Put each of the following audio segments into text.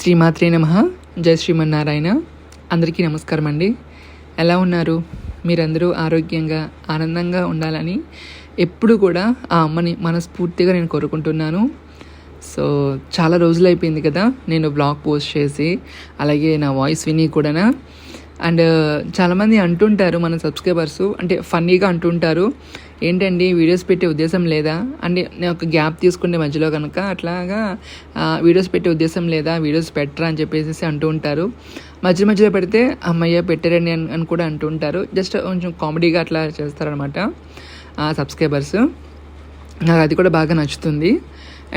శ్రీమాత్రే నమ. జై శ్రీమన్నారాయణ. అందరికీ నమస్కారం అండి. ఎలా ఉన్నారు? మీరందరూ ఆరోగ్యంగా ఆనందంగా ఉండాలని ఎప్పుడు కూడా ఆ అమ్మని మనస్ఫూర్తిగా నేను కోరుకుంటున్నాను. సో చాలా రోజులు అయిపోయింది కదా నేను బ్లాగ్ పోస్ట్ చేసి అలాగే నా వాయిస్ విని కూడా అండ్ uh, చాలామంది అంటుంటారు మన సబ్స్క్రైబర్స్ అంటే ఫన్నీగా అంటుంటారు ఏంటండి వీడియోస్ పెట్టే ఉద్దేశం లేదా? అంటే నేను ఒక గ్యాప్ తీసుకునే మధ్యలో కనుక అట్లాగా వీడియోస్ పెట్టే ఉద్దేశం లేదా? వీడియోస్ పెట్టరా? అని చెప్పేసి అంటూ ఉంటారు. మధ్య మధ్యలో పెడితే అమ్మయ్య పెట్టారండి అని అని కూడా అంటూ ఉంటారు. జస్ట్ కొంచెం కామెడీగా అట్లా చేస్తారనమాట సబ్స్క్రైబర్స్ నాకు అది కూడా బాగా నచ్చుతుంది.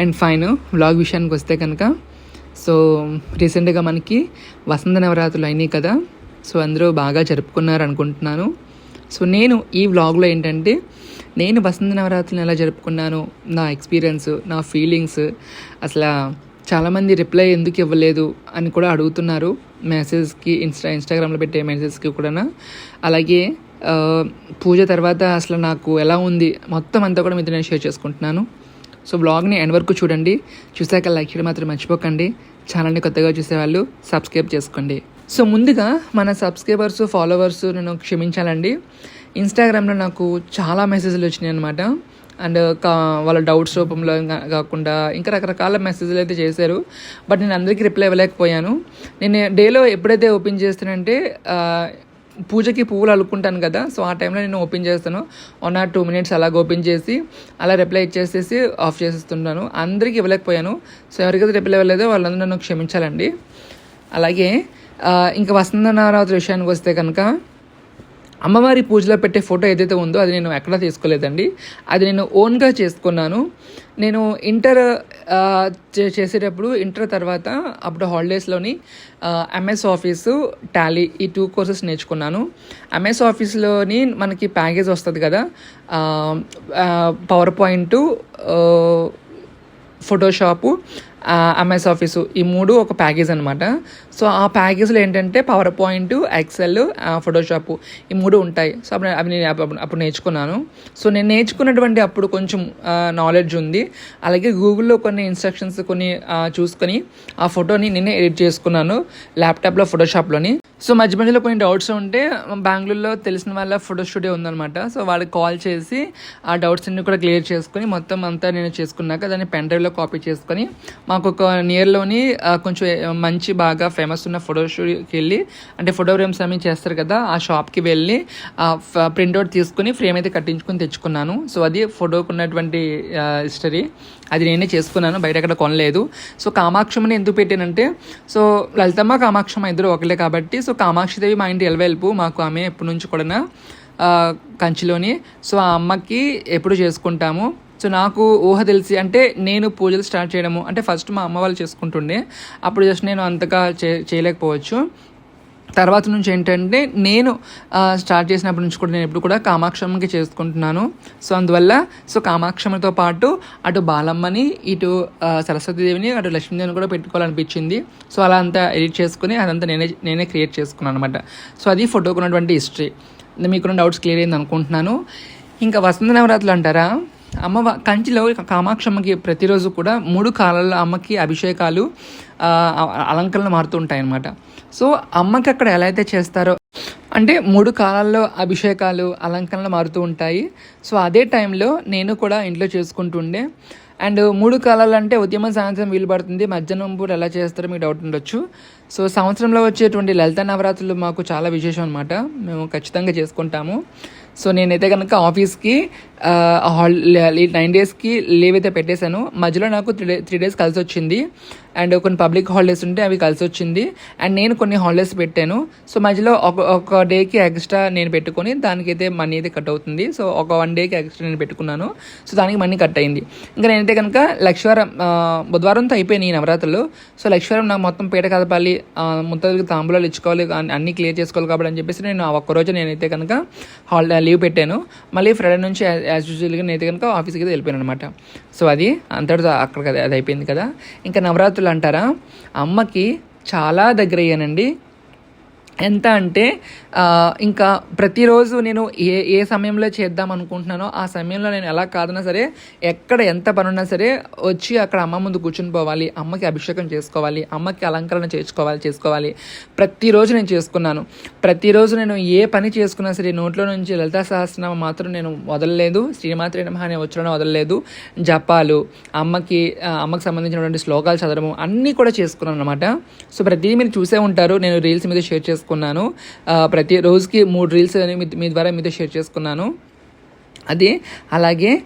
అండ్ ఫైన్ వ్లాగ్ విషయానికి వస్తే కనుక సో రీసెంట్గా మనకి వసంత నవరాత్రులు అయినాయి కదా. సో అందరూ బాగా జరుపుకున్నారు అనుకుంటున్నాను సో నేను ఈ వ్లాగ్లో ఏంటంటే నేను వసంత నవరాత్రిని ఎలా జరుపుకున్నాను నా ఎక్స్పీరియన్స్ నా ఫీలింగ్స్ అసలు చాలామంది రిప్లై ఎందుకు ఇవ్వలేదు అని కూడా అడుగుతున్నారు. మెసేజ్కి ఇన్స్టా ఇన్స్టాగ్రామ్లో పెట్టే మెసేజ్కి కూడా అలాగే పూజ తర్వాత అసలు నాకు ఎలా ఉంది మొత్తం అంతా కూడా మీతో నేను షేర్ చేసుకుంటున్నాను. సో బ్లాగ్ని ఎండ్ వరకు చూడండి. చూసాక లైక్ చేయడం మాత్రం మర్చిపోకండి. ఛానల్ని కొత్తగా చూసేవాళ్ళు సబ్స్క్రైబ్ చేసుకోండి. సో ముందుగా మన సబ్స్క్రైబర్స్ ఫాలోవర్స్ నేను క్షమించాలండి. ఇన్స్టాగ్రామ్లో నాకు చాలా మెసేజ్లు వచ్చినాయి అనమాట అండ్ కా వాళ్ళ డౌట్స్ రూపంలో కాకుండా ఇంకా రకరకాల మెసేజ్లు అయితే చేశారు. బట్ నేను అందరికీ రిప్లై ఇవ్వలేకపోయాను. నేను డేలో ఎప్పుడైతే ఓపెన్ చేస్తానంటే పూజకి పువ్వులు అల్లుకుంటాను కదా సో ఆ టైంలో నేను ఓపెన్ చేస్తాను. వన్ ఆర్ టూ మినిట్స్ అలాగ ఓపెన్ చేసి అలా రిప్లై ఇచ్చేసేసి ఆఫ్ చేసేస్తున్నాను అందరికీ ఇవ్వలేకపోయాను. సో ఎవరికైతే రిప్లై ఇవ్వలేదో వాళ్ళందరూ నన్ను క్షమించాలండి. అలాగే Uh, ఇంకా వసంత నవరాత్రి విషయానికి వస్తే కనుక అమ్మవారి పూజలో పెట్టే ఫోటో ఏదైతే ఉందో అది నేను ఎక్కడా తీసుకోలేదండి. అది నేను ఓన్గా చేసుకున్నాను. నేను ఇంటర్ uh, చే- చేసేటప్పుడు ఇంటర్ తర్వాత అప్పుడు హాలిడేస్లోని uh, ఎంఎస్ ఆఫీసు టాలీ ఈ టూ కోర్సెస్ నేర్చుకున్నాను. ఎంఎస్ ఆఫీస్లోని మనకి ప్యాకేజ్ వస్తుంది కదా PowerPoint Photoshop MS office ఈ మూడు ఒక ప్యాకేజ్ అనమాట సో ఆ ప్యాకేజ్లో ఏంటంటే పవర్ పాయింట్ ఎక్సెల్ ఫోటోషాప్ ఈ మూడు ఉంటాయి. సో అప్పుడు అవి నేను అప్పుడు నేర్చుకున్నాను. సో నేను నేర్చుకున్నటువంటి అప్పుడు కొంచెం నాలెడ్జ్ ఉంది. అలాగే గూగుల్లో కొన్ని ఇన్స్ట్రక్షన్స్ కొన్ని చూసుకొని ఆ ఫోటోని నేనే ఎడిట్ చేసుకున్నాను ల్యాప్టాప్లో ఫోటోషాప్లోని సో మధ్య మధ్యలో కొన్ని డౌట్స్ ఉంటే బెంగళూరులో తెలిసిన వాళ్ళ ఫోటో స్టూడియో ఉందన్నమాట. సో వాళ్ళకి కాల్ చేసి ఆ డౌట్స్ అన్ని కూడా క్లియర్ చేసుకొని మొత్తం అంతా నేను చేసుకున్నాక దాన్ని పెన్ డ్రైవ్లో కాపీ చేసుకొని మాకు ఒక నియర్లోని కొంచెం మంచి బాగా ఫేమస్ ఉన్న ఫోటో స్టూడియోకి వెళ్ళి అంటే ఫోటో ఫ్రేమ్స్ అవి చేస్తారు కదా ఆ షాప్కి వెళ్ళి ప్రింట్అవుట్ తీసుకుని ఫ్రేమ్ అయితే కట్టించుకొని తెచ్చుకున్నాను. సో అది ఫోటోకు ఉన్నటువంటి హిస్టరీ అది నేనే చేసుకున్నాను బయట ఎక్కడ కొనలేదు. సో కామాక్షమ్మని ఎందుకు పెట్టానంటే సో లలితమ్మ కామాక్షమ్మ ఇద్దరు ఒకలే కాబట్టి సో కామాక్షిదేవి మా ఇంటి ఎలవెల్పు మాకు ఆమె ఎప్పటి నుంచి కూడా కంచిలోని. సో ఆ అమ్మకి ఎప్పుడు చేసుకుంటాము సో నాకు ఊహ తెలిసి అంటే నేను పూజలు స్టార్ట్ చేయడము అంటే ఫస్ట్ మా అమ్మ వాళ్ళు చేసుకుంటుండే. అప్పుడు జస్ట్ నేను అంతగా చే చేయలేకపోవచ్చు. తర్వాత నుంచి ఏంటంటే నేను స్టార్ట్ చేసినప్పటి నుంచి కూడా నేను ఎప్పుడు కూడా కామాక్షమ్మకి చేసుకుంటున్నాను. సో అందువల్ల సో కామాక్షమ్మతో పాటు అటు బాలమ్మని ఇటు సరస్వతి సరస్వతీదేవిని అటు లక్ష్మీదేవిని కూడా పెట్టుకోవాలనిపించింది. సో అలా అంతా ఎడిట్ చేసుకుని అదంతా నేనే నేనే క్రియేట్ చేసుకున్నాను అనమాట సో అది ఫోటోకు ఉన్నటువంటి హిస్టరీ మీకున్న డౌట్స్ క్లియర్ అయింది అనుకుంటున్నాను. ఇంకా వసంత నవరాత్రులు అంటారా? అమ్మ కంచిలో కామాక్షమ్మకి ప్రతిరోజు కూడా మూడు కాలాల్లో అమ్మకి అభిషేకాలు అలంకరణలు మారుతూ ఉంటాయి అన్నమాట సో అమ్మకి అక్కడ ఎలా అయితే చేస్తారో అంటే మూడు కాలాల్లో అభిషేకాలు అలంకరణలు మారుతూ ఉంటాయి. సో అదే టైంలో నేను కూడా ఇంట్లో చేసుకుంటుండే. అండ్ మూడు కాలాలు అంటే ఉద్యమ సాయంత్రం వీలు పడుతుంది. మధ్యాహ్నం పూట ఎలా చేస్తారో మీకు డౌట్ ఉండొచ్చు. సో సంవత్సరంలో వచ్చేటువంటి లలిత నవరాత్రులు మాకు చాలా విశేషం అనమాట మేము ఖచ్చితంగా చేసుకుంటాము. సో నేనైతే కనుక ఆఫీస్కి హాల్ నైన్ డేస్కి లీవ్ అయితే పెట్టేశాను. మధ్యలో నాకు త్రీ డే త్రీ డేస్ కలిసి వచ్చింది. అండ్ కొన్ని పబ్లిక్ హాలిడేస్ ఉంటే అవి కలిసి వచ్చింది. అండ్ నేను కొన్ని హాలిడేస్ పెట్టాను. సో మధ్యలో ఒక ఒక డేకి ఎక్స్ట్రా నేను పెట్టుకొని దానికైతే మనీ అయితే కట్ అవుతుంది. సో ఒక వన్ డేకి ఎక్స్ట్రా నేను పెట్టుకున్నాను. సో దానికి మనీ కట్ అయింది. ఇంకా నేనైతే కనుక లక్ష్మీవారం బుధవారంతో అయిపోయినాయి ఈ నవరాత్రులు. సో లక్ష్మీవారం నాకు మొత్తం పీట కదపాలి ముత్తలకి తాంబూలాలు ఇచ్చుకోవాలి అన్ని- అన్ని క్లియర్ చేసుకోవాలి కాబట్టి అని చెప్పేసి నేను ఆ ఒక్కరోజు నేనైతే కనుక హాలిడే లీవ్ పెట్టాను. మళ్ళీ ఫ్రైడే నుంచి యాజ్ యూజువల్గా నేనైతే కనుక ఆఫీస్కి అయితే వెళ్ళిపోయాను అనమాట సో అది అంతటితో అక్కడ అది- అది అయిపోయింది కదా. ఇంకా నవరాత్రులు అంటారా? అమ్మకి చాలా దగ్గర అయ్యానండి ఎంత అంటే ఇంకా ప్రతిరోజు నేను ఏ ఏ సమయంలో చేద్దాం అనుకుంటున్నానో ఆ సమయంలో నేను ఎలా కాదన్నా సరే ఎక్కడ ఎంత పని ఉన్నా సరే వచ్చి అక్కడ అమ్మ ముందు కూర్చుని పోవాలి అమ్మకి అభిషేకం చేసుకోవాలి అమ్మకి అలంకరణ చేసుకోవాలి చేసుకోవాలి. ప్రతిరోజు నేను చేసుకున్నాను. ప్రతిరోజు నేను ఏ పని చేసుకున్నా సరే నోట్లో నుంచి లలితా సహస్రనామం మాత్రం నేను వదలలేదు శ్రీమాత్రి నమ అనే వచ్చడం వదలలేదు. జపాలు అమ్మకి అమ్మకి సంబంధించినటువంటి శ్లోకాలు చదవడము అన్నీ కూడా చేసుకున్నాను అనమాట సో ప్రతిదీ మీరు చూసే ఉంటారు నేను రీల్స్ మీద షేర్ చేసుకున్నాను. ప్రతి రోజుకి మూడు రీల్స్ అని మీ- మీ ద్వారా మీతో షేర్ చేసుకున్నాను. అది అలాగే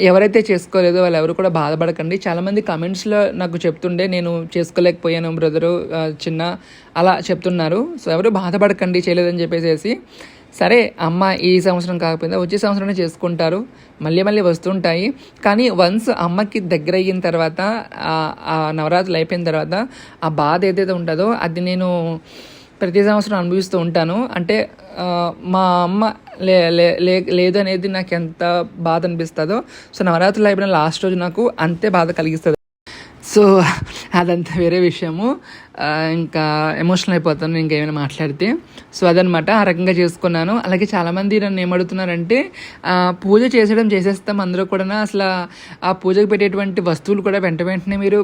ఎవరైతే చేసుకోలేదో వాళ్ళు ఎవరు కూడా బాధపడకండి. చాలామంది కమెంట్స్లో నాకు చెప్తుండే నేను చేసుకోలేకపోయాను బ్రదరు చిన్న అలా చెప్తున్నారు. సో ఎవరు బాధపడకండి చేయలేదని చెప్పేసి సరే అమ్మ ఈ సంవత్సరం కాకపోయిందా వచ్చే సంవత్సరమే చేసుకుంటారు. మళ్ళీ మళ్ళీ వస్తుంటాయి. కానీ వన్స్ అమ్మకి దగ్గర అయిన తర్వాత ఆ నవరాత్రులు అయిపోయిన తర్వాత ఆ బాధ ఏదైతే ఉంటుందో అది నేను ప్రతి సంవత్సరం అనుభవిస్తూ ఉంటాను. అంటే ఆ, మా అమ్మ లే లే లే- లేదు అనేది నాకు ఎంత బాధ అనిపిస్తుందో సో నవరాత్రి అయిపోయిన లాస్ట్ రోజు నాకు అంతే బాధ కలిగిస్తుంది. సో అదంతా వేరే విషయము. ఇంకా ఎమోషనల్ అయిపోతాను ఇంకేమైనా మాట్లాడితే. సో అదనమాట ఆ రకంగా చేసుకున్నాను. అలాగే చాలామంది నన్ను ఏమడుగుతున్నారంటే పూజ చేసేయడం చేసేస్తాం అందరూ కూడా అసలు ఆ పూజకు పెట్టేటువంటి వస్తువులు కూడా వెంట వెంటనే మీరు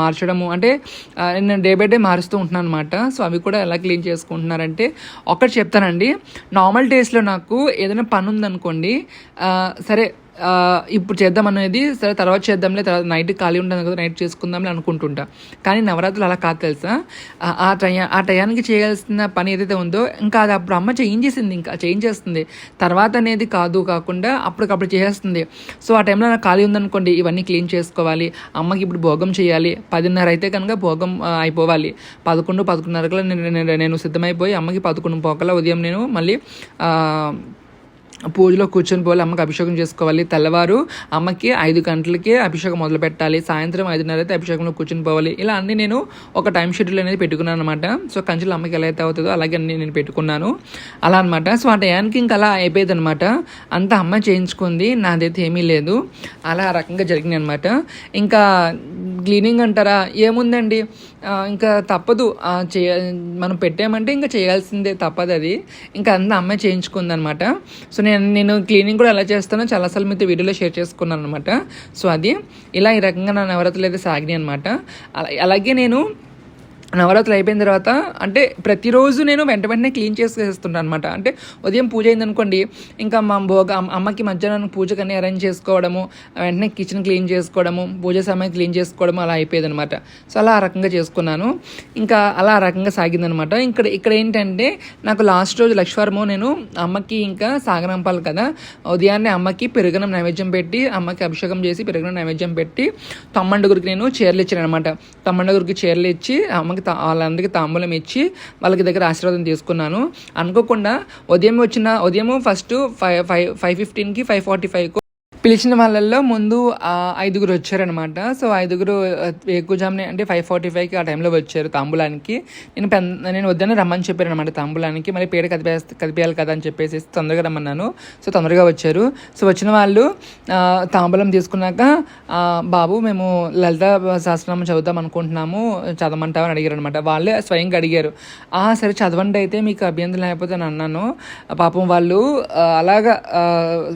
మార్చడము. అంటే నేను డే బై డే మారుస్తూ ఉంటున్నాను అనమాట సో అవి కూడా ఎలా క్లీన్ చేసుకుంటున్నారంటే ఒకటి చెప్తానండి. నార్మల్ డేస్లో నాకు ఏదైనా పని ఉందనుకోండి సరే ఇప్పుడు చేద్దాం అనేది సరే తర్వాత చేద్దాంలే తర్వాత నైట్ ఖాళీ ఉంటాను కదా నైట్ చేసుకుందాంలే అనుకుంటుంటా. కానీ నవరాత్రులు అలా కాదు తెలుసా? ఆ- ఆ టైం ఆ టయానికి చేయాల్సిన పని ఏదైతే ఉందో ఇంకా అది అప్పుడు అమ్మ చేయించేసింది ఇంకా చేయించేస్తుంది. తర్వాత అనేది కాదు కాకుండా అప్పటికప్పుడు చేసేస్తుంది. సో ఆ టైంలో నాకు ఖాళీ ఉందనుకోండి ఇవన్నీ క్లీన్ చేసుకోవాలి అమ్మకి ఇప్పుడు భోగం చేయాలి పదిన్నర అయితే కనుక భోగం అయిపోవాలి. పదకొండు పదకొండున్నరకల్లా నేను నేను- సిద్ధమైపోయి అమ్మకి పదకొండు పోకల ఉదయం నేను మళ్ళీ పూజలో కూర్చొని పోవాలి అమ్మకి అభిషేకం చేసుకోవాలి. తెల్లవారు అమ్మకి ఐదు గంటలకి అభిషేకం మొదలు పెట్టాలి. సాయంత్రం ఐదున్నర అయితే అభిషేకంలో కూర్చొని పోవాలి. ఇలా అన్నీ నేను ఒక టైం షెడ్యూల్ అనేది పెట్టుకున్నాను అనమాట సో కంచెలు అమ్మకి ఎలా అయితే అవుతుందో అలాగే అన్నీ నేను పెట్టుకున్నాను. అలా అనమాట సో ఆ టయానికి ఇంకా అలా అయిపోయేది అనమాట అంతా అమ్మ చేయించుకుంది. నాదైతే ఏమీ లేదు. అలా ఆ రకంగా జరిగింది అనమాట ఇంకా క్లీనింగ్ అంటారా? ఏముందండి? ఇంకా తప్పదు. చేయ మనం పెట్టామంటే ఇంకా చేయాల్సిందే తప్పదు అది. ఇంకా అంతా అమ్మాయి చేయించుకుంది అనమాట సో నేను నేను క్లీనింగ్ కూడా ఎలా చేస్తానో చాలాసార్లు మీతో వీడియోలో షేర్ చేసుకున్నాను అనమాట సో అది ఇలా ఈ రకంగా నా నవరాత్రులు అయితే సాగినాయి అనమాట అలాగే నేను నవరాత్రులు అయిపోయిన తర్వాత అంటే ప్రతిరోజు నేను వెంట వెంటనే క్లీన్ చేసేస్తుంటాను అనమాట అంటే ఉదయం పూజ అయిందనుకోండి ఇంకా మా భోగ అమ్మకి మధ్యాహ్నం పూజకని అరేంజ్ చేసుకోవడము వెంటనే కిచెన్ క్లీన్ చేసుకోవడము పూజ సమయం క్లీన్ చేసుకోవడము అలా అయిపోయేది అనమాట సో అలా ఆ రకంగా చేసుకున్నాను. ఇంకా అలా ఆ రకంగా సాగిందనమాట ఇక్కడ ఇక్కడ ఏంటంటే నాకు లాస్ట్ రోజు లక్ష్వారము నేను అమ్మకి ఇంకా సాగనంపాలి కదా. ఉదయాన్నే అమ్మకి పెరుగనం నైవేద్యం పెట్టి అమ్మకి అభిషేకం చేసి పెరుగనం నైవేద్యం పెట్టి తమ్మండుగురికి నేను చీరలు ఇచ్చాను అనమాట తమ్మండుగురికి చీరలు ఇచ్చి అమ్మ అమ్మకి వాళ్ళందరికీ తాంబూలం ఇచ్చి వాళ్ళకి దగ్గర ఆశీర్వాదం తీసుకున్నాను. అనుకోకుండా ఉదయం వచ్చిన ఉదయం ఫస్ట్ ఫైవ్ ఫైవ్ ఫైవ్ ఫిఫ్టీన్కి ఫైవ్ ఫార్టీ ఫైవ్కు పిలిచిన వాళ్ళల్లో ముందు ఐదుగురు వచ్చారనమాట సో ఐదుగురు ఎక్కువజామునే అంటే ఫైవ్ ఫార్టీ ఫైవ్కి ఆ టైంలో వచ్చారు తాంబూలానికి. నేను పెన్ నేను వద్దనే రమ్మని చెప్పాను అనమాట తాంబూలానికి. మరి పేడ కదిపే కదిపేయాలి కదా అని చెప్పేసి తొందరగా రమ్మన్నాను. సో తొందరగా వచ్చారు. సో వచ్చిన వాళ్ళు తాంబూలం తీసుకున్నాక బాబు మేము లలిత శాస్త్రం చదువుదాం అనుకుంటున్నాము. చదవమంటామని అడిగారు అనమాట వాళ్ళే స్వయంగా అడిగారు. "ఆ, సరే చదవండి అయితే మీకు అభ్యంతరం లేకపోతే అని అన్నాను. పాపం వాళ్ళు అలాగా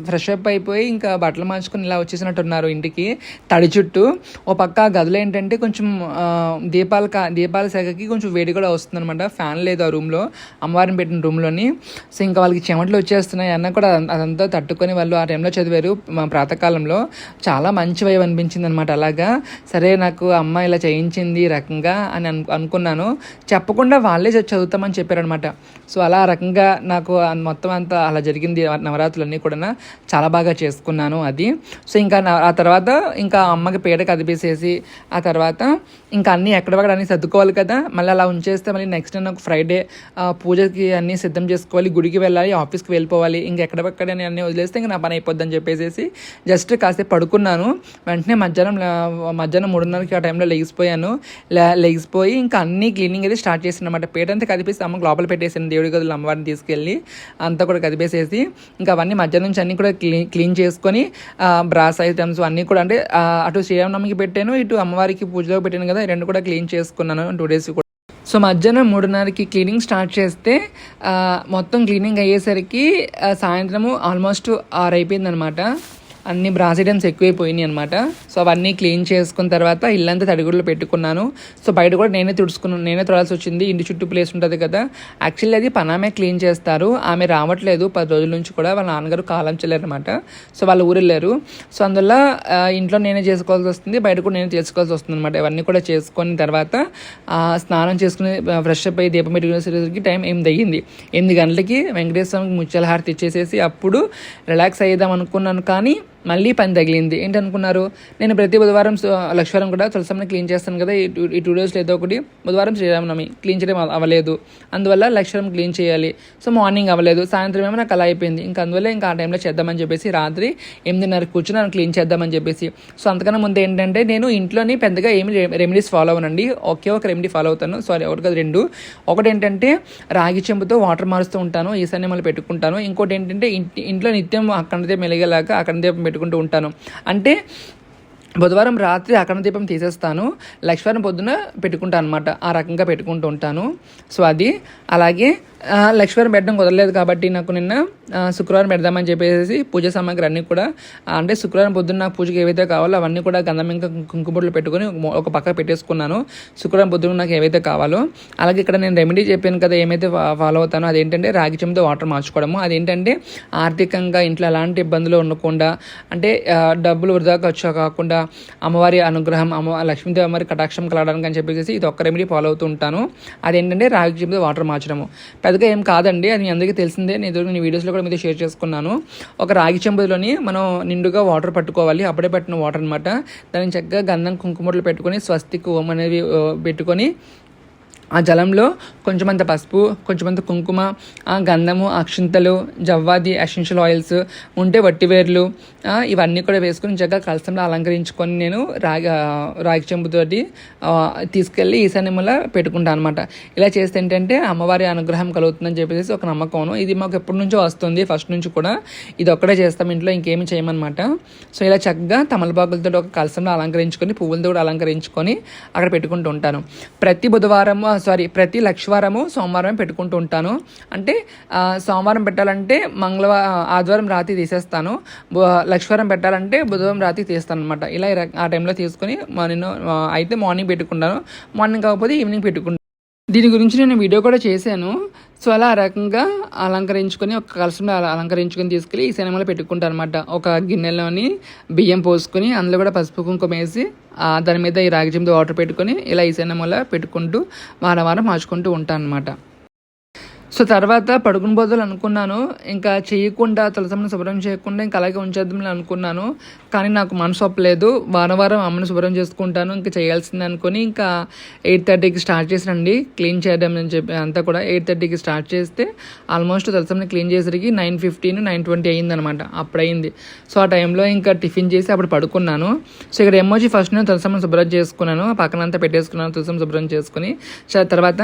ఫ్రెష్ అప్ అయిపోయి ఇంకా బట్టలు మార్చుకుని ఇలా వచ్చేసినట్టున్నారు ఇంటికి. తడి చుట్టూ ఓ పక్క గదులు ఏంటంటే కొంచెం దీపాల దీపాల శాఖకి కొంచెం వేడి కూడా వస్తుంది అనమాట ఫ్యాన్ లేదు ఆ రూమ్లో. అమ్మవారిని పెట్టిన రూమ్లోని. సో ఇంకా వాళ్ళకి చెమటలు వచ్చేస్తున్నాయి. అన్న కూడా అదంతా తట్టుకొని వాళ్ళు ఆ టైంలో చదివారు మా ప్రాతకాలంలో. చాలా మంచి వైపు అనిపించింది అనమాట అలాగా. సరే నాకు అమ్మ ఇలా చేయించింది ఈ రకంగా అని అనుకున్నాను. చెప్పకుండా వాళ్ళే చదువుతామని చెప్పారనమాట సో అలా రకంగా నాకు మొత్తం అంతా అలా జరిగింది నవరాత్రులన్నీ కూడా చాలా బాగా చేసుకున్నాను అది. సో ఇంకా నా- ఆ తర్వాత ఇంకా అమ్మకి పేడ కదిపేసేసి ఆ తర్వాత ఇంకా అన్నీ ఎక్కడక్కడ అన్నీ సర్దుకోవాలి కదా. మళ్ళీ అలా ఉంచేస్తే మళ్ళీ నెక్స్ట్ డే నాకు ఫ్రైడే పూజకి అన్నీ సిద్ధం చేసుకోవాలి గుడికి వెళ్ళాలి ఆఫీస్కి వెళ్ళిపోవాలి. ఇంకా ఎక్కడెక్కడ అన్నీ వదిలేస్తే ఇంకా నా పని అయిపోద్దని చెప్పేసి జస్ట్ కాసేపు పడుకున్నాను. వెంటనే మధ్యాహ్నం మధ్యాహ్నం మూడున్నరకి ఆ టైంలో లెగిసిపోయాను. లెగిసిపోయి ఇంకా అన్ని క్లీనింగ్ అయితే స్టార్ట్ చేసిన అనమాట పేట అంతా కదిపేసి అమ్మకి లోపల పెట్టేసాను దేవుడి గదులు అమ్మవారిని తీసుకెళ్ళి అంతా కూడా కదిపేసేసి ఇంకా అవన్నీ మధ్యాహ్నం నుంచి అన్నీ కూడా క్లీన్ క్లీన్ చేసుకొని బ్రాస్ ఐటమ్స్ అన్నీ కూడా అంటే అటు శ్రీరామనవమికి పెట్టాను ఇటు అమ్మవారికి పూజలో పెట్టాను కదా రెండు కూడా క్లీన్ చేసుకున్నాను టూ డేస్ కూడా. సో మధ్యాహ్నం మూడున్నరకి క్లీనింగ్ స్టార్ట్ చేస్తే మొత్తం క్లీనింగ్ అయ్యేసరికి సాయంత్రము ఆల్మోస్ట్ ఆరు అయిపోయిందనమాట అన్ని బ్రాస్ ఐటమ్స్ ఎక్కువైపోయినాయి అనమాట సో అవన్నీ క్లీన్ చేసుకున్న తర్వాత ఇల్లంతా తడిగుడ్లు పెట్టుకున్నాను. సో బయట కూడా నేనే తుడుచుకున్నాను నేనే తొడాల్సి వచ్చింది. ఇంటి చుట్టూ ప్లేస్ ఉంటుంది కదా. యాక్చువల్లీ అది పనామే క్లీన్ చేస్తారు. ఆమె రావట్లేదు. పది రోజుల నుంచి కూడా వాళ్ళ నాన్నగారు కాలం చెల్లారనమాట సో వాళ్ళు ఊరు వెళ్ళారు సో అందువల్ల ఇంట్లో నేనే చేసుకోవాల్సి వస్తుంది. బయట కూడా నేనే చేసుకోవాల్సి వస్తుంది అనమాట ఇవన్నీ కూడా చేసుకున్న తర్వాత స్నానం చేసుకుని ఫ్రెష్ అప్ అయ్యి దీపం పెట్టుకునేసరికి టైం ఎనిమిది అయ్యింది ఎనిమిది గంటలకి వెంకటేశ్వర స్వామికి ముత్యాల హారతి ఇచ్చేసేసి అప్పుడు రిలాక్స్ అయ్యేద్దాం అనుకున్నాను కానీ మళ్ళీ పని తగిలింది. ఏంటనుకున్నారు? నేను ప్రతి బుధవారం లక్ష్మీవారం కూడా తులసమ్మని క్లీన్ చేస్తాను కదా ఈ టూ డేస్లో ఏదో ఒకటి బుధవారం శ్రీరామనవమి క్లీన్ చేయడం అవ్వలేదు. అందువల్ల లక్ష్మీవారం క్లీన్ చేయాలి. సో మార్నింగ్ అవ్వలేదు. సాయంత్రం ఏమో నాకు అలా అయిపోయింది. ఇంకా అందువల్ల ఇంకా ఆ టైంలో చేద్దామని చెప్పేసి రాత్రి ఎనిమిదిన్నర కూర్చొని నన్ను క్లీన్ చేద్దామని చెప్పేసి. సో అంతకన్నా ముందు ఏంటంటే నేను ఇంట్లోని పెద్దగా ఏమి రెమెడీస్ ఫాలో అవునండి ఒకే ఒక రెమెడీ ఫాలో అవుతాను. సారీ ఒకటి కాదు రెండు. ఒకటి ఏంటంటే రాగి చెంబుతో వాటర్ మారుస్తూ ఉంటాను. ఈశాన్యమలు పెట్టుకుంటాను. ఇంకోటి ఏంటంటే ఇంట్లో నిత్యం అక్కడదే మెలిగేలాగా అక్కడ దీపం పెట్టుకుంటూ ఉంటాను. అంటే బుధవారం రాత్రి అఖండ దీపం తీసేస్తాను. లక్ష్మీవారం పొద్దున పెట్టుకుంటాను అనమాట ఆ రకంగా పెట్టుకుంటూ ఉంటాను. సో అది. అలాగే లక్ష్మీవారం పెట్టడం కుదరలేదు కాబట్టి నాకు నిన్న శుక్రవారం పెడదామని చెప్పేసి పూజ సామాగ్రి అన్నీ కూడా అంటే శుక్రవారం పొద్దున్న నాకు పూజకి ఏవైతే కావాలో అవన్నీ కూడా గంధం ఇంకా కుంకుమొట్లు పెట్టుకొని ఒక పక్క పెట్టేసుకున్నాను. శుక్రవారం పొద్దున నాకు ఏవైతే కావాలో. అలాగే ఇక్కడ నేను రెమెడీ చెప్పాను కదా ఏమైతే ఫాలో అవుతానో అదేంటంటే రాగి చెంతో వాటర్ మార్చుకోవడము. అదేంటంటే ఆర్థికంగా ఇంట్లో ఎలాంటి ఇబ్బందులు ఉండకుండా అంటే డబ్బులు వృధా ఖర్చు కాకుండా అమ్మవారి అనుగ్రహం అమ్మ లక్ష్మీదేవి అమ్మవారి కటాక్షం కలగడానికి అని చెప్పేసి ఇది ఒక్క రెమెడీ ఫాలో అవుతూ ఉంటాను. అదేంటంటే రాగి చెంతో వాటర్ మార్చడము. పెద్దగా ఏం కాదండి అది మీ అందరికీ తెలిసిందే. నేను నేను వీడియోస్లో కూడా మీతో షేర్ చేసుకున్నాను. ఒక రాగి చెంబులోని మనం నిండుగా వాటర్ పట్టుకోవాలి. అప్పుడే పట్టిన వాటర్ అనమాట దాన్ని చక్కగా గంధం కుంకుమట్లు పెట్టుకొని స్వస్తిక్ ఓం అనేవి పెట్టుకొని ఆ జలంలో కొంచెమంత పసుపు కొంచెమంత కుంకుమ ఆ గంధము అక్షింతలు జవ్వాది ఎసెన్షియల్ ఆయిల్స్ ఉంటే వట్టివేర్లు ఇవన్నీ కూడా వేసుకొని చక్కగా కలసంలో అలంకరించుకొని నేను రాగి రాగి చెంబుతోటి తీసుకెళ్ళి ఈశాన్యముల పెట్టుకుంటాను అనమాట ఇలా చేస్తే ఏంటంటే అమ్మవారి అనుగ్రహం కలుగుతుందని చెప్పేసి ఒక నమ్మకం. ఇది మాకు ఎప్పటి నుంచో వస్తుంది ఫస్ట్ నుంచి కూడా. ఇది ఒక్కడే చేస్తాం ఇంట్లో ఇంకేమి చేయమన్నమాట. సో ఇలా చక్కగా తమలపాకులతో ఒక కలసంలో అలంకరించుకొని పువ్వులతో కూడా అలంకరించుకొని అక్కడ పెట్టుకుంటూ ఉంటాను. ప్రతి బుధవారము సారీ ప్రతి లక్షవారము సోమవారం పెట్టుకుంటూ ఉంటాను. అంటే సోమవారం పెట్టాలంటే మంగళవారం ఆదివారం రాత్రి తీసేస్తాను. బు- లక్షవారం పెట్టాలంటే బుధవారం రాత్రి తీస్తాను అనమాట ఇలా ఆ టైంలో తీసుకొని నేను అయితే మార్నింగ్ పెట్టుకుంటాను. మార్నింగ్ కాకపోతే ఈవినింగ్ పెట్టుకుంటాను. దీని గురించి నేను వీడియో కూడా చేశాను. సో అలా ఆ రకంగా అలంకరించుకొని ఒక కలసంలో అలా అలంకరించుకొని తీసుకెళ్ళి ఈ సినిమాలో పెట్టుకుంటాను అనమాట ఒక గిన్నెలోని బియ్యం పోసుకొని అందులో కూడా పసుపు కుంకుమ వేసి ఆ, దాని మీద ఈ రాగి వాటర్ పెట్టుకొని ఇలా ఈ సినిమాలో పెట్టుకుంటూ వారం వారం మార్చుకుంటూ ఉంటాను అనమాట సో తర్వాత పడుకుని బదులు అనుకున్నాను. ఇంకా చేయకుండా తులసమ్మని శుభ్రం చేయకుండా ఇంకా అలాగే ఉంచేద్దామని అనుకున్నాను. కానీ నాకు మనసు ఒప్పలేదు. వారం వారం అమ్మని శుభ్రం చేసుకుంటాను ఇంకా చేయాల్సింది అనుకొని ఇంకా ఎయిట్ థర్టీకి స్టార్ట్ చేసినండి క్లీన్ చేయడం అని చెప్పి అంతా కూడా ఎయిట్ థర్టీకి స్టార్ట్ చేస్తే ఆల్మోస్ట్ తులసమ్మని క్లీన్ చేసరికి నైన్ ఫిఫ్టీన్ నైన్ ట్వంటీ అయిందనమాట అప్పుడు అయింది సో ఆ టైంలో ఇంకా టిఫిన్ చేసి అప్పుడు పడుకున్నాను. సో ఇక్కడ ఎమోజీ ఫస్ట్ నేను తులసమ్మని శుభ్రం చేసుకున్నాను. పక్కనంతా పెట్టేసుకున్నాను తులసమ్మ శుభ్రం చేసుకుని. సో తర్వాత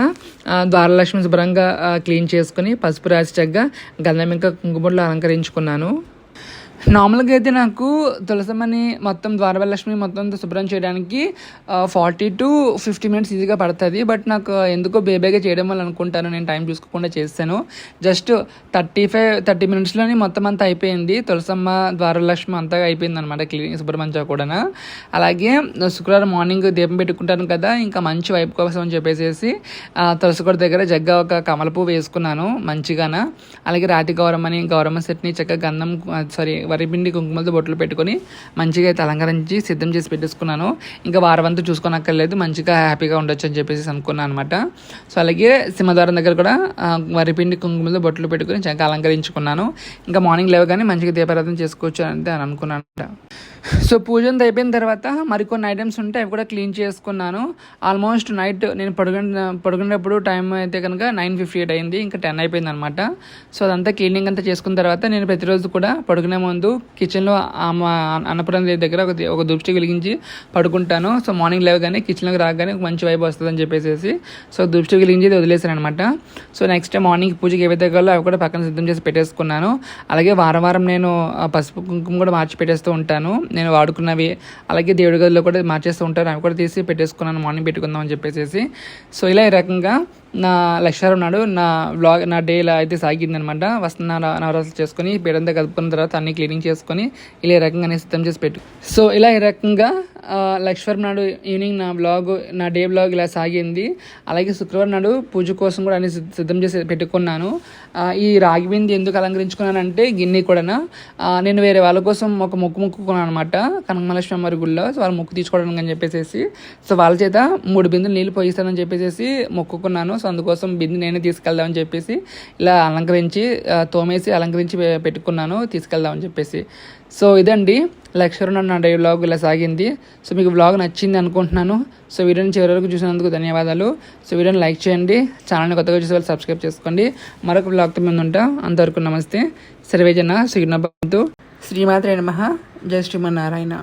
ద్వారలక్ష్మి శుభ్రంగా క్లీన్ క్లీన్ చేసుకుని పసుపు రాసి చక్కగా గంధం ఇంకా కుంకుమలు అలంకరించుకున్నాను. నార్మల్గా అయితే నాకు తులసమ్మని మొత్తం ద్వారవలక్ష్మి మొత్తం శుభ్రం చేయడానికి ఫార్టీ టు ఫిఫ్టీ మినిట్స్ ఈజీగా పడుతుంది. బట్ నాకు ఎందుకో బేబేగా చేయడం వల్ల అనుకుంటాను నేను టైం చూసుకోకుండా చేస్తాను. జస్ట్ థర్టీ ఫైవ్ థర్టీ మినిట్స్లోనే మొత్తం అంతా అయిపోయింది. తులసమ్మ ద్వారలక్ష్మి అంతా అయిపోయింది అనమాట క్లీనింగ్ శుభ్రమంచా కూడా అలాగే శుక్రవారం మార్నింగ్ దీపం పెట్టుకుంటాను కదా ఇంకా మంచి వైపు కోసం అని చెప్పేసి తులసికోట దగ్గర జగ్గ ఒక కమల పువ్వు వేసుకున్నాను మంచిగాన. అలాగే రాతి గౌరమ్మని గౌరమ్మ సెట్ని చక్కగా గంధం సారీ వరిపిండి కుంకుమలతో బొట్లు పెట్టుకొని మంచిగా అయితే అలంకరించి సిద్ధం చేసి పెట్టేసుకున్నాను. ఇంకా వారమంతా చూసుకోనక్కర్లేదు మంచిగా హ్యాపీగా ఉండొచ్చు అని చెప్పేసి అనుకున్నాను అనమాట సో అలాగే సింహద్వారం దగ్గర కూడా వరిపిండి కుంకుమలతో బొట్లు పెట్టుకొని చక్కగా అలంకరించుకున్నాను. ఇంకా మార్నింగ్ లేవగానే మంచిగా దీపారాధన చేసుకోవచ్చు అని అనుకున్నాను సో పూజ అయిపోయిన తర్వాత మరికొన్ని ఐటమ్స్ ఉంటే అవి కూడా క్లీన్ చేసుకున్నాను. ఆల్మోస్ట్ నైట్ నేను పడుకున్న పడుకునేటప్పుడు టైం అయితే కనుక నైన్ ఫిఫ్టీ ఎయిట్ అయింది ఇంకా టెన్ అయిపోయింది అనమాట సో అదంతా క్లీనింగ్ అంతా చేసుకున్న తర్వాత నేను ప్రతిరోజు కూడా పడుకునే ముందు ముందు కిచెన్లో అన్నపురం దగ్గర ఒక ఒక దుప్స్టిక్ వెలిగించి పడుకుంటాను. సో మార్నింగ్ లేవగానే కిచెన్లోకి రాగానే ఒక మంచి వైబ్ వస్తుందని చెప్పేసి సో దృష్టి వెలిగించి వదిలేసాను అనమాట సో నెక్స్ట్ మార్నింగ్ పూజకి ఏవైతే కావాలో అవి కూడా పక్కన సిద్ధం చేసి పెట్టేసుకున్నాను. అలాగే వారం వారం నేను పసుపు కుంకుమ కూడా మార్చి పెట్టేస్తూ ఉంటాను. నేను వాడుకున్నవి అలాగే దేవుడి గదిలో కూడా మార్చేస్తూ ఉంటాను. అవి కూడా తీసి పెట్టేసుకున్నాను. మార్నింగ్ పెట్టుకుందాం అని చెప్పేసి సో ఇలా ఈ రకంగా నా లక్ష్యారం నాడు నా వ్లాగ్ నా డే ఇలా అయితే సాగింది అనమాట వస్తున్న నవ- నవరాత్రులు చేసుకొని పేడంతా కలుపుకున్న తర్వాత అన్ని క్లీనింగ్ చేసుకొని ఇలా ఈ రకంగా సిద్ధం చేసి పెట్టు. సో ఇలా ఈ రకంగా ఆ, లక్ష్వరం నాడు ఈవినింగ్ నా బ్లాగ్ నా డే బ్లాగ్ ఇలా సాగింది. అలాగే శుక్రవారం నాడు పూజ కోసం కూడా అన్ని సిద్ధ- సిద్ధం చేసి పెట్టుకున్నాను. ఈ రాగి బింది ఎందుకు అలంకరించుకున్నానంటే గిన్నె కూడా నేను వేరే వాళ్ళ కోసం ఒక మొక్కు మొక్కుకున్నాను అనమాట కనకమలక్ష్మి అమ్మవారి గుళ్ళో. సో వాళ్ళు మొక్కు తీసుకోవడానికి అని చెప్పేసి సో వాళ్ళ చేత మూడు బిందులు నీళ్ళు పోయిస్తానని చెప్పేసి మొక్కుకున్నాను సో అందుకోసం బిందు నేనే తీసుకెళ్దామని చెప్పేసి ఇలా అలంకరించి తోమేసి అలంకరించి పెట్టుకున్నాను తీసుకెళ్దామని చెప్పేసి. సో ఇదండి లక్షరం నా డే వ్లాగ్ ఇలా సాగింది. సో మీకు వ్లాగ్ నచ్చింది అనుకుంటున్నాను. సో వీడియోని చివరి వరకు చూసినందుకు ధన్యవాదాలు. సో వీడియోని లైక్ చేయండి. ఛానల్ని కొత్తగా చూసే వాళ్ళు సబ్స్క్రైబ్ చేసుకోండి. మరొక వ్లాగ్తో ముందు ఉంటాం అంతవరకు నమస్తే. సర్వేజన శ్రీనభవంతు శ్రీమాత్రే నమ. జయ శ్రీమన్నారాయణ.